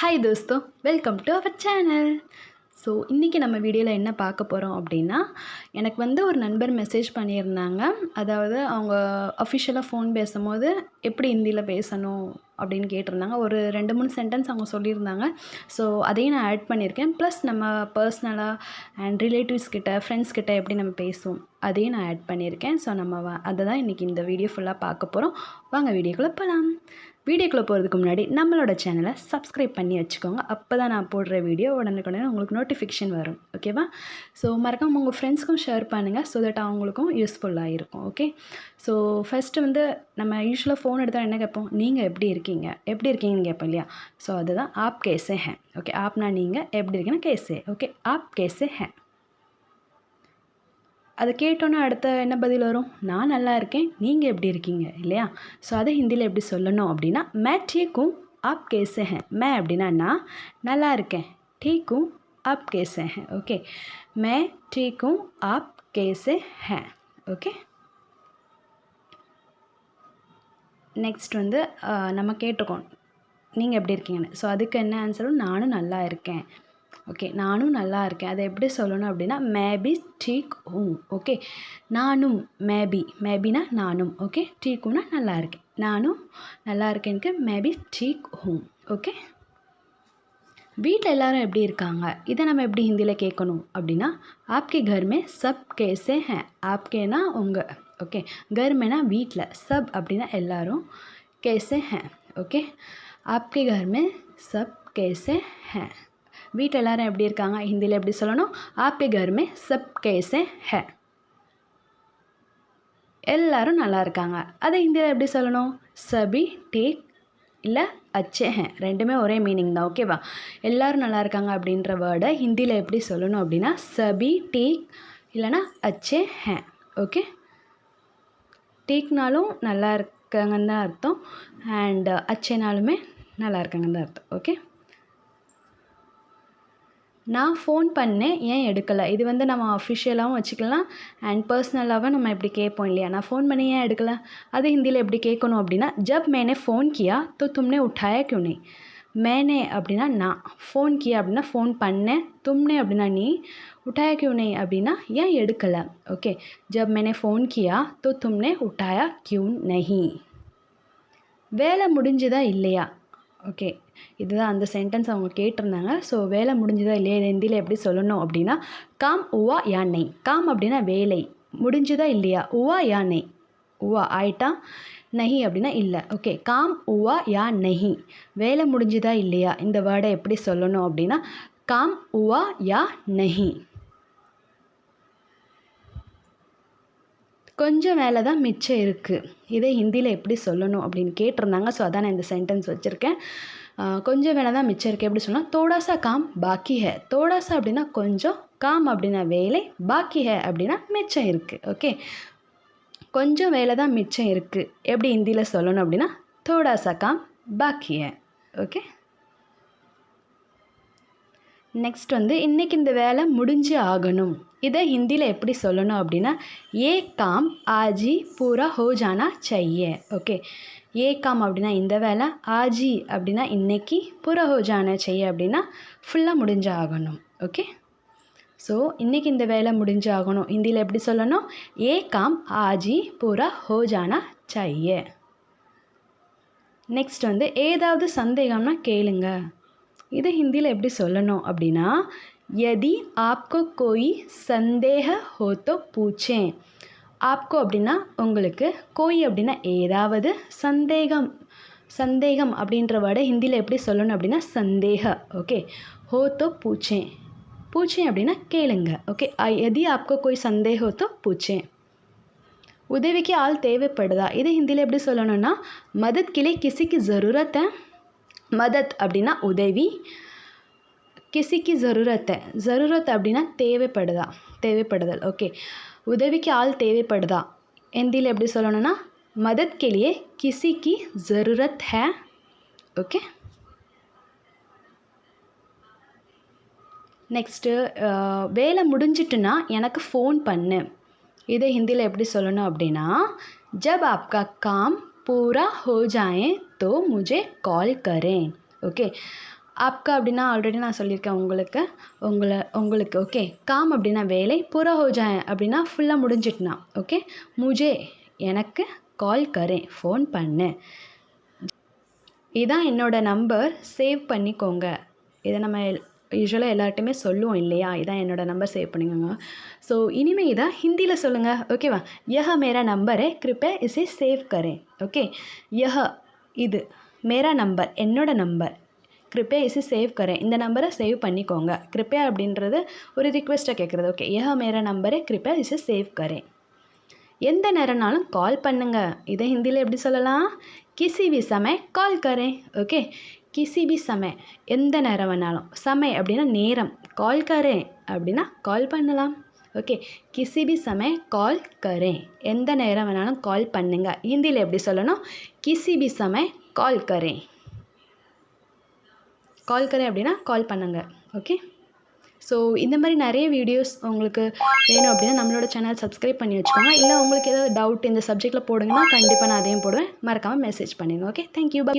Hi தோஸ்தோ welcome to our channel so இன்றைக்கி நம்ம வீடியோவில் என்ன பார்க்க போகிறோம் அப்படின்னா எனக்கு வந்து ஒரு நண்பர் மெசேஜ் பண்ணியிருந்தாங்க. அதாவது அவங்க அஃபிஷியலாக ஃபோன் பேசும்போது எப்படி ஹிந்தியில் பேசணும் அப்படின்னு கேட்டிருந்தாங்க. ஒரு ரெண்டு மூணு சென்டென்ஸ் அவங்க சொல்லியிருந்தாங்க. ஸோ அதையும் நான் ஆட் பண்ணியிருக்கேன். ப்ளஸ் நம்ம பர்சனலாக அண்ட் ரிலேட்டிவ்ஸ் கிட்ட ஃப்ரெண்ட்ஸ் கிட்ட எப்படி நம்ம பேசுவோம் அதையும் நான் ஆட் பண்ணியிருக்கேன். ஸோ நம்ம வ- அதை தான் இன்றைக்கி இந்த வீடியோ ஃபுல்லாக பார்க்க போகிறோம் வாங்க வீடியோக்குள்ளே போகலாம் வீடியோக்குள்ளே போகிறதுக்கு முன்னாடி நம்மளோட சேனலை சப்ஸ்கிரைப் பண்ணி வச்சுக்கோங்க. அப்போ தான் நான் போடுற வீடியோ உடனுக்குடனே உங்களுக்கு நோட்டிஃபிகேஷன் வரும். ஓகேவா ஸோ மறக்காமல் உங்கள் ஃப்ரெண்ட்ஸ்க்கும் ஷேர் பண்ணுங்கள் ஸோ தட் அவங்களுக்கும் யூஸ்ஃபுல்லாக இருக்கும் ஓகே ஸோ ஃபஸ்ட்டு வந்து நம்ம யூஸ்வலாக ஃபோன் எடுத்தால் என்ன கேட்போம்? நீங்கள் எப்படி இருக்கீங்க? எப்படி இருக்கீங்கன்னு கேட்போம் இல்லையா? ஸோ அதுதான் ஆப் கேஸே ஹே ஓகே ஆப்னா நீங்கள் எப்படி இருக்கீங்கன்னா கேஸே ஓகே ஆப் கேஸே ஹே அதை கேட்டோன்னே அடுத்த என்ன பதில் வரும்? நான் நல்லா இருக்கேன் நீங்கள் எப்படி இருக்கீங்க? இல்லையா? ஸோ அதை ஹிந்தியில் எப்படி சொல்லணும் அப்படின்னா மே டீக்கும் ஆப் கேசே ஹேன் மே அப்படின்னா நான் நல்லா இருக்கேன் டீக்கும் ஆப் கேசே ஹேன் ஓகே மே டீக்கும் ஆப் கேசே ஹேன் ஓகே நெக்ஸ்ட் வந்து நம்ம கேட்டிருக்கோம் நீங்கள் எப்படி இருக்கீங்கன்னு. ஸோ அதுக்கு என்ன ஆன்சரும் நானும் நல்லா இருக்கேன். ஓகே நானும் நல்லா இருக்கேன் அதை எப்படி சொல்லணும் அப்படின்னா மேபி டீக் ஹூங் ஓகே நானும் மேபி மேபினா நானும் ஓகே டீக்குனா நல்லா இருக்கேன் நானும் நல்லா இருக்கேனுக்கு மேபி டீக் ஹூங் ஓகே வீட்டில் எல்லாரும் எப்படி இருக்காங்க இதை நம்ம எப்படி ஹிந்தியில் கேட்கணும் அப்படின்னா ஆப்கே கர் மே சப் கேஸே ஹே ஆப்கேனா உங்கள் ஓகே கர் மேனா வீட்டில் சப் அப்படின்னா எல்லாரும் கேஸே ஹே ஓகே ஆப்கே கர் மே சப் கேஸே ஹே வீட்டில் எல்லாரும் எப்படி இருக்காங்க? ஹிந்தியில் எப்படி சொல்லணும்? ஆப்பே கருமே சப் கேஸே ஹ. எல்லாரும் நல்லா இருக்காங்க. அதை ஹிந்தியில் எப்படி சொல்லணும்? சபி டீக் இல்லை அச்சே ஹே. ரெண்டுமே ஒரே மீனிங் தான். ஓகேவா? எல்லோரும் நல்லா இருக்காங்க அப்படின்ற வேர்டை ஹிந்தியில் எப்படி சொல்லணும் அப்படின்னா சபி டீக் இல்லைனா அச்சே ஹே. ஓகே? டீக்னாலும் நல்லா இருக்காங்கன்னு தான் அர்த்தம். அண்ட் அச்சேனாலுமே நல்லா இருக்காங்கன்னு தான் அர்த்தம். ஓகே? நான் ஃபோன் பண்ணேன் ஏன் எடுக்கலை? இது வந்து நம்ம அஃபிஷியலாகவும் வச்சுக்கலாம் அண்ட் பர்சனலாகவும் நம்ம இப்படி கேட்போம் இல்லையா? நான் ஃபோன் பண்ணி ஏன் எடுக்கலை? அது ஹிந்தியில் எப்படி கேட்கணும் அப்படின்னா ஜப் மேனே ஃபோன் கியா? தோ தும்னே உட்டாயா கியூ நீ? மேனே அப்படின்னா நான். ஃபோன் கியா? அப்படின்னா ஃபோன் பண்ணேன். தும்னே அப்படின்னா நீ? உட்டாயா கியூ நீ? அப்படின்னா ஏன் எடுக்கலை? ஓகே. ஜப் மேனே ஃபோன் கியா? தோ தும்னே உட்டாயா கியூ நஹி. வேலை முடிஞ்சுதா இல்லையா? ஓகே. இதுதான் அந்த சென்டென்ஸ் அவங்க கேட்டிருந்தாங்க. ஸோ வேலை முடிஞ்சதா இல்லையா? இதை ஹிந்தியில் எப்படி சொல்லணும் அப்படின்னா காம் உவா யா நெய் காம் அப்படின்னா வேலை. முடிஞ்சுதா இல்லையா? உவா யா நெய் உவா ஆயிட்டா? நஹி அப்படின்னா இல்லை. ஓகே. காம் உவா யா நஹி வேலை முடிஞ்சுதா இல்லையா? இந்த வேர்டை எப்படி சொல்லணும் அப்படின்னா காம் உவா யா நஹி கொஞ்சம் வேலை தான் மிச்சம் இருக்குது இதை ஹிந்தியில் எப்படி சொல்லணும் அப்படின்னு கேட்டிருந்தாங்க. ஸோ அதான் நான் இந்த சென்டென்ஸ் வச்சுருக்கேன். கொஞ்சம் வேலை தான் மிச்சம் இருக்குது எப்படி சொன்னால் தோடாசா காம் பாக்கி ஹே. தோடாசா அப்படின்னா கொஞ்சம் காம் அப்படின்னா வேலை பாக்கி ஹே அப்படின்னா மிச்சம் இருக்குது ஓகே கொஞ்சம் வேலை தான் மிச்சம் இருக்குது எப்படி ஹிந்தியில் சொல்லணும் அப்படின்னா தோடாசா காம் பாக்கி ஹே. ஓகே நெக்ஸ்ட் வந்து இன்றைக்கி இந்த வேலை முடிஞ்சு ஆகணும். இதை ஹிந்தியில் எப்படி சொல்லணும் அப்படின்னா ஏ காம் ஆஜி பூரா ஹோ ஜானா செய்ய ஓகே. ஏ காம் அப்படின்னா இந்த வேலை ஆஜி அப்படின்னா இன்னைக்கு பூரா ஹோ ஜானா செய்ய அப்படின்னா ஃபுல்லாக முடிஞ்சாகணும் ஓகே. ஸோ இன்றைக்கி இந்த வேலை முடிஞ்சாகணும் ஹிந்தியில் எப்படி சொல்லணும்? ஏ காம் ஆஜி பூரா ஹோ ஜானா செய்ய நெக்ஸ்ட் வந்து ஏதாவது சந்தேகம்னா கேளுங்க. இது ஹிந்தியில் எப்படி சொல்லணும் அப்படின்னா यदि आपको कोई संदेह हो तो पूछें ஆப்கோ அப்படின்னா உங்களுக்கு கோய் அப்படின்னா ஏதாவது சந்தேகம் சந்தேகம் அப்படின்ற வேர்டை ஹிந்தியில் எப்படி சொல்லணும் அப்படின்னா சந்தேக ஓகே ஹோ தோ பூச்சேன் பூச்சேன் அப்படின்னா கேளுங்க ஓகே எதி ஆப்கோ கோய் சந்தேக ஹோ தோ பூச்சேன் உதவிக்கு ஆள் தேவைப்படுதா இது ஹிந்தியில் எப்படி சொல்லணும்னா மதத் கிளை கிசிக்கு ஜரூரத் ஹை மதத் அப்படின்னா உதவி கிசிக்கு ஸரூரத்தை ஸரூரத் அப்படின்னா தேவைப்படுதா தேவைப்படுதல். ஓகே. உதவிக்கு ஆள் தேவைப்படுதா? ஹிந்தியில் எப்படி சொல்லணும்னா மதத் கிசிக்கு ஸரூரத் ஹே. ஓகே. நெக்ஸ்ட்டு வேலை முடிஞ்சிட்டுன்னா எனக்கு ஃபோன் பண்ணு. இதை ஹிந்தியில் எப்படி சொல்லணும் அப்படின்னா ஜப் ஆப்கா காம் பூரா ஹோ ஜாயே தோ முஜே கால் கரேன். ஓகே. ஆப்கா அப்படின்னா ஆல்ரெடி நான் சொல்லியிருக்கேன் உங்களுக்கு. உங்களை உங்களுக்கு ஓகே காம் அப்படின்னா வேலை புற ஹோ அப்படின்னா ஃபுல்லாக முடிஞ்சிட்டுனா ஓகே முஜே எனக்கு கால் கரேன் ஃபோன் பண்ணு. இதான் என்னோடய நம்பர் சேவ் பண்ணிக்கோங்க. இதை நம்ம யூஸ்வலாக எல்லார்ட்டுமே சொல்லுவோம் இல்லையா? இதான் என்னோடய நம்பர் சேவ் பண்ணிக்கோங்க. ஸோ இனிமே இதை ஹிந்தியில் சொல்லுங்கள் ஓகேவா யஹ மேரா நம்பர் கிருப்பே இசை சேவ் கரேன் ஓகே யஹ இது மேரா நம்பர் என்னோட நம்பர். கிருப்பே இசை சேவ் கரேன். இந்த நம்பரை சேவ் பண்ணிக்கோங்க. கிருப்பையா அப்படின்றது ஒரு ரிக்வெஸ்ட்டை கேட்குறது ஓகே யஹ மேரா நம்பரை கிருப்பே இசை சேவ் கரேன். எந்த நேரம்னாலும் கால் பண்ணுங்க. இதை ஹிந்தியில் எப்படி சொல்லலாம்? கிசி வி சமய கால் கரேன். ஓகே கிசி பி சமய எந்த நேரம் வேணாலும். சமய அப்படின்னா நேரம். கால் கரேன் அப்படின்னா கால் பண்ணலாம். ஓகே கிசி பி சமய கால் கரேன். எந்த நேரம் வேணாலும் கால் பண்ணுங்க. ஹிந்தியில் எப்படி சொல்லணும்? கிசி பி சமய கால் கரேன். கால் கரேன் அப்படின்னா கால் பண்ணுங்க. ஓகே ஸோ இந்த மாதிரி நிறைய வீடியோஸ் உங்களுக்கு வேணும் அப்படின்னா நம்மளோட சேனல் சப்ஸ்கிரைப் பண்ணி வச்சுக்கோங்க. இல்லை உங்களுக்கு ஏதாவது டவுட் இந்த சப்ஜெக்ட்டில் போடுங்கன்னா கண்டிப்பாக நான் அதையும் போடுவேன். மறக்காமல் மெசேஜ் பண்ணிடுங்க. Okay thank you bye